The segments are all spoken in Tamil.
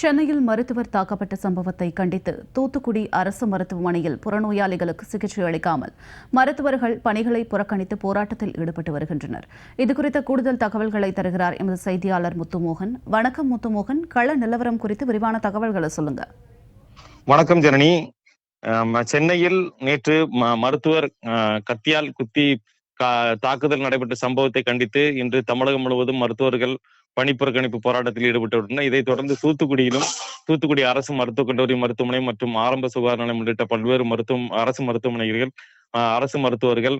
சென்னையில் மருத்துவர் தாக்கப்பட்ட சம்பவத்தை கண்டித்து தூத்துக்குடி அரசு மருத்துவமனையில் புறநோயாளிகளுக்கு சிகிச்சை அளிக்காமல் மருத்துவர்கள் பணிகளை புறக்கணித்து போராட்டத்தில் ஈடுபட்டு வருகின்றனர். இதுகுறித்த கூடுதல் தகவல்களை தருகிறார் எமது செய்தியாளர் முத்துமோகன். வணக்கம் முத்துமோகன். கள நிலவரம் குறித்து விரிவான தகவல்களை சொல்லுங்க. வணக்கம் ஜனனி. சென்னையில் நேற்று மருத்துவர் கத்தியால் குத்தி தாக்குதல் நடைபெற்ற சம்பவத்தை கண்டித்து இன்று தமிழகம் முழுவதும் மருத்துவர்கள் பணிப்புறக்கணிப்பு போராட்டத்தில் ஈடுபட்டுள்ளனர். இதைத் தொடர்ந்து தூத்துக்குடியிலும் தூத்துக்குடி அரசு மருத்துவக் கல்லூரி மருத்துவமனை மற்றும் ஆரம்ப சுகாதார நிலையம் உள்ளிட்ட பல்வேறு மருத்துவம் அரசு மருத்துவமனைகள் அரசு மருத்துவர்கள்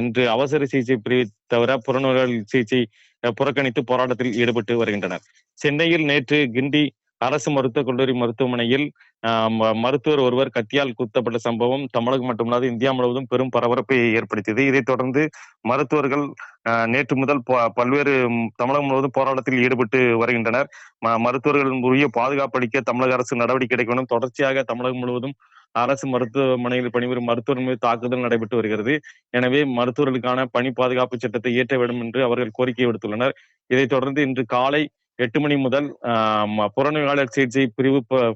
இன்று அவசர சிகிச்சை பிரிவை தவிர புறநோயாளி சிகிச்சை புறக்கணித்து போராட்டத்தில் ஈடுபட்டு வருகின்றனர். சென்னையில் நேற்று கிண்டி அரசு மருத்துவக் கல்லூரி மருத்துவமனையில் ஆஹ் ம- மருத்துவர் ஒருவர் கத்தியால் குத்தப்பட்ட சம்பவம் தமிழகம் மட்டுமல்லாது இந்தியா முழுவதும் பெரும் பரபரப்பை ஏற்படுத்தியது. இதைத் தொடர்ந்து மருத்துவர்கள் ஆஹ் நேற்று முதல் ப- பல்வேறு தமிழகம் முழுவதும் போராட்டத்தில் ஈடுபட்டு வருகின்றனர். ம- மருத்துவர்களின் உரிய பாதுகாப்பு அளிக்க தமிழக அரசு நடவடிக்கை எடுக்க வேண்டும். தொடர்ச்சியாக தமிழகம் முழுவதும் அரசு மருத்துவமனையில் பணிபுரியும் மருத்துவர் மீது தாக்குதல் நடைபெற்று வருகிறது. எனவே மருத்துவர்களுக்கான பணி பாதுகாப்பு சட்டத்தை இயற்ற வேண்டும் என்று அவர்கள் கோரிக்கை விடுத்துள்ளனர். இதைத் தொடர்ந்து இன்று காலை எட்டு மணி முதல் ஆஹ் புறநோயாளர் சிகிச்சை பிரிவு ப-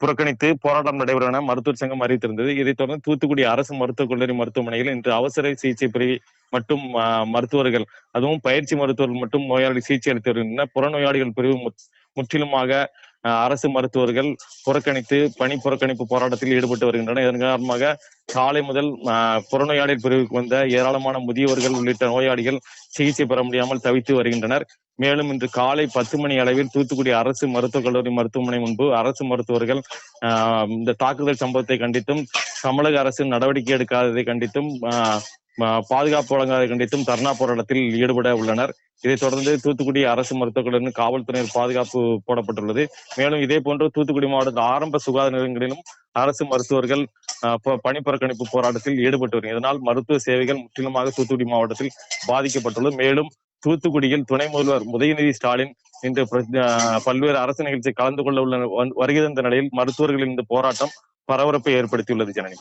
புறக்கணித்து போராட்டம் நடைபெறும் என மருத்துவர் சங்கம் அறிவித்திருந்தது. இதைத் தொடர்ந்து தூத்துக்குடி அரசு மருத்துவக் கல்லூரி மருத்துவமனையில் இன்று அவசர சிகிச்சை பிரிவு மற்றும் மருத்துவர்கள் அதுவும் பயிற்சி மருத்துவர்கள் மட்டும் நோயாளி சிகிச்சை அளித்து வருகின்றனர். புறநோயாளிகள் பிரிவு முற்றிலுமாக அரசு மருத்துவர்கள் புறக்கணித்து பணி புறக்கணிப்பு போராட்டத்தில் ஈடுபட்டு வருகின்றனர். இதன் காரணமாக காலை முதல் ஆஹ், புறநோயாளிகள் பிரிவுக்கு வந்த ஏராளமான முதியவர்கள் உள்ளிட்ட நோயாளிகள் சிகிச்சை பெற முடியாமல் தவித்து வருகின்றனர். மேலும் இன்று காலை பத்து மணி அளவில் தூத்துக்குடி அரசு மருத்துவக் கல்லூரி மருத்துவமனை முன்பு அரசு மருத்துவர்கள் ஆஹ், இந்த தாக்குதல் சம்பவத்தை கண்டித்தும் தமிழக அரசு நடவடிக்கை எடுக்காததை கண்டித்தும் பாதுகாப்பு வழங்காததை கண்டித்தும் தர்ணா போராட்டத்தில் ஈடுபட உள்ளனர். இதைத் தொடர்ந்து தூத்துக்குடி அரசு மருத்துவர்களுடன் கல்லூரி காவல்துறையினர் பாதுகாப்பு போடப்பட்டுள்ளது. மேலும் இதே போன்று தூத்துக்குடி மாவட்ட ஆரம்ப சுகாதார நிலையங்களிலும் அரசு மருத்துவர்கள் பணிப்புறக்கணிப்பு பணி புறக்கணிப்பு போராட்டத்தில் ஈடுபட்டு வருகிறது இதனால் மருத்துவ சேவைகள் முற்றிலுமாக தூத்துக்குடி மாவட்டத்தில் பாதிக்கப்பட்டுள்ளது. மேலும் தூத்துக்குடியில் துணை முதல்வர் உதயநிதி ஸ்டாலின் இன்று பல்வேறு அரசு நிகழ்ச்சி கலந்து கொள்ள உள்ள வருகை நிலையில் மருத்துவர்களின் இந்த போராட்டம் பரபரப்பை ஏற்படுத்தியுள்ளது ஜனனி.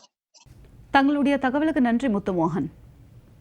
தங்களுடைய தகவலுக்கு நன்றி முத்துமோகன்